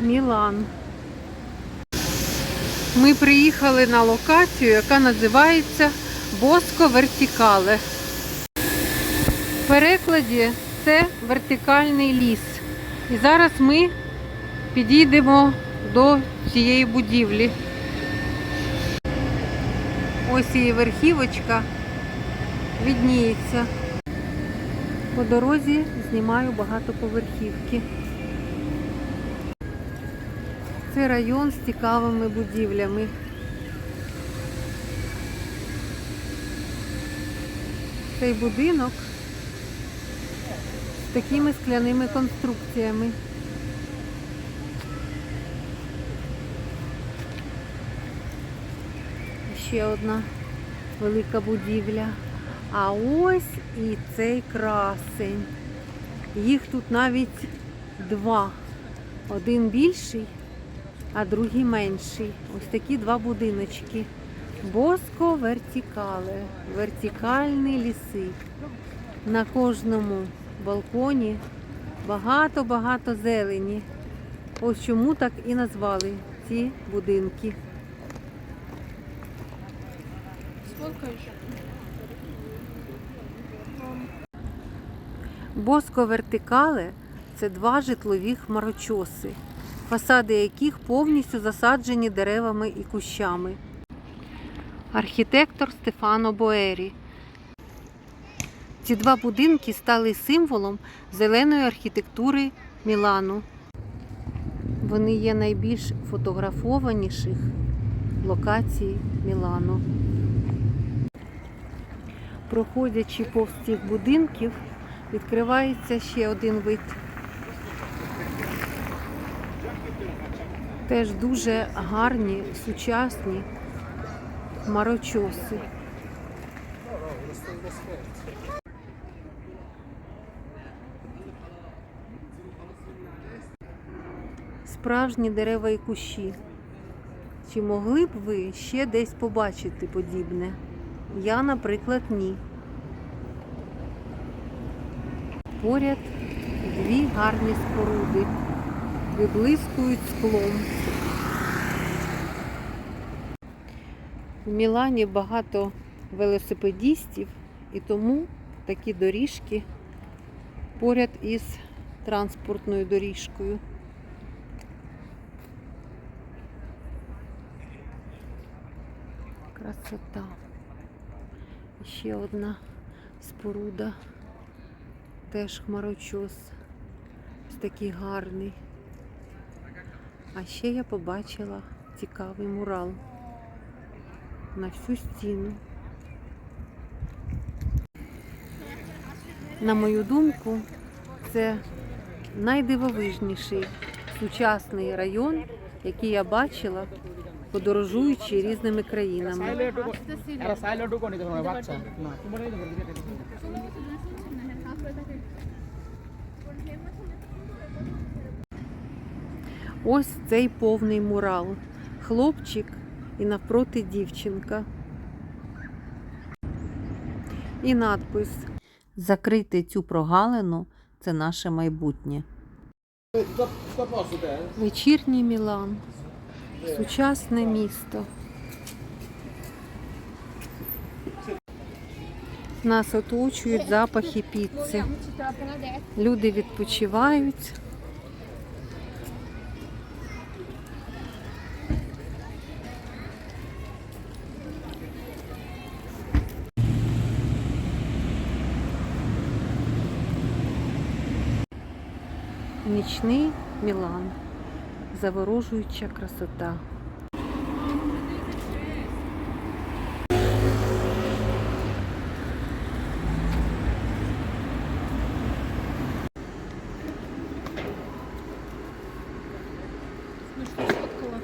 Мілан. Ми приїхали на локацію, яка називається Боско Вертікале. В перекладі це вертикальний ліс. І зараз ми підійдемо до цієї будівлі. Ось її верхівочка відніється. По дорозі знімаю багатоповерхівки. Це район з цікавими будівлями. Цей будинок з такими скляними конструкціями. Ще одна велика будівля. А ось і цей красень. Їх тут навіть два. Один більший, а другий менший. Ось такі два будиночки. Боско вертикале, вертикальні ліси. На кожному балконі багато-багато зелені. Ось чому так і назвали ці будинки. Боско вертикале це два житлові хмарочоси, фасади яких повністю засаджені деревами і кущами. Архітектор Стефано Боері. Ці два будинки стали символом зеленої архітектури Мілану. Вони є найбільш фотографованіших локацій Мілану. Проходячи повз цих будинків, відкривається ще один вид. Теж дуже гарні, сучасні хмарочоси. Справжні дерева і кущі. Чи могли б ви ще десь побачити подібне? Я, наприклад, ні. Поряд дві гарні споруди виблискують склом. В Мілані багато велосипедістів і тому такі доріжки поряд із транспортною доріжкою. Красота. Ще одна споруда. Теж хмарочос. Такий гарний. А ще я побачила цікавий мурал на всю стіну. На мою думку, це найдивовижніший сучасний район, який я бачила, подорожуючи різними країнами. Ось цей повний мурал. Хлопчик і навпроти дівчинка. І надпис Закрити цю прогалину це наше майбутнє. Вечірній Мілан. Сучасне місто. Нас оточують запахи піци. Люди відпочивають. Нічний Мілан. Заворожуюча красота. Ну что, сфоткала?